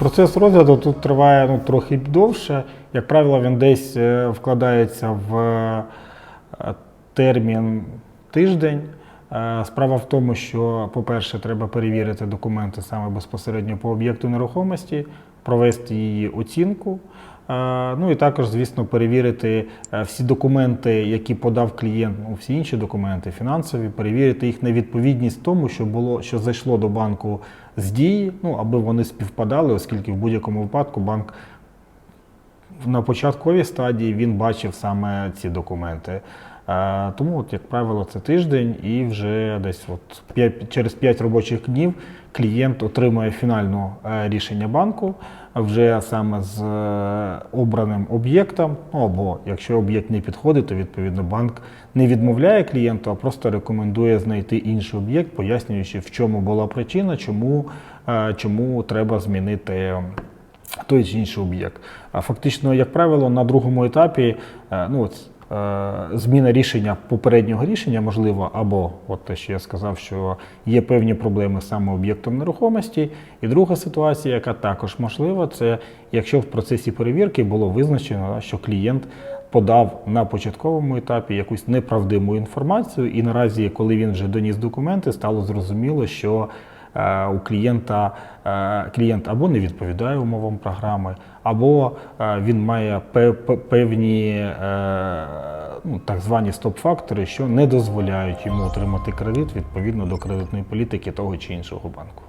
Процес розгляду тут триває ну, трохи довше. Як правило, він десь е, вкладається в е, термін тиждень. Е, Справа в тому, що, по-перше, треба перевірити документи саме безпосередньо по об'єкту нерухомості, провести її оцінку. Е, Ну і також, звісно, перевірити е, всі документи, які подав клієнт, ну, всі інші документи, фінансові, перевірити їх на відповідність тому, що було, що зайшло до банку з дії, ну аби вони співпадали, оскільки в будь-якому випадку банк на початковій стадії він бачив саме ці документи. Тому, от, як правило, це тиждень, і вже десь от п'ять- через 5 робочих днів клієнт отримує фінальне е, рішення банку, вже саме з е, обраним об'єктом. Ну або якщо об'єкт не підходить, то відповідно банк не відмовляє клієнту, а просто рекомендує знайти інший об'єкт, пояснюючи, в чому була причина, чому, е, чому треба змінити той чи інший об'єкт. А фактично, як правило, на другому етапі ну, зміна рішення попереднього рішення можливо, або от те, що я сказав, що є певні проблеми саме об'єктом нерухомості. І друга ситуація, яка також можлива, це якщо в процесі перевірки було визначено, що клієнт подав на початковому етапі якусь неправдиву інформацію, і наразі, коли він вже доніс документи, стало зрозуміло, що е, у клієнта е, клієнт або не відповідає умовам програми, або е, він має пе- пе- певні е, ну, так звані стоп-фактори, що не дозволяють йому отримати кредит відповідно до кредитної політики того чи іншого банку.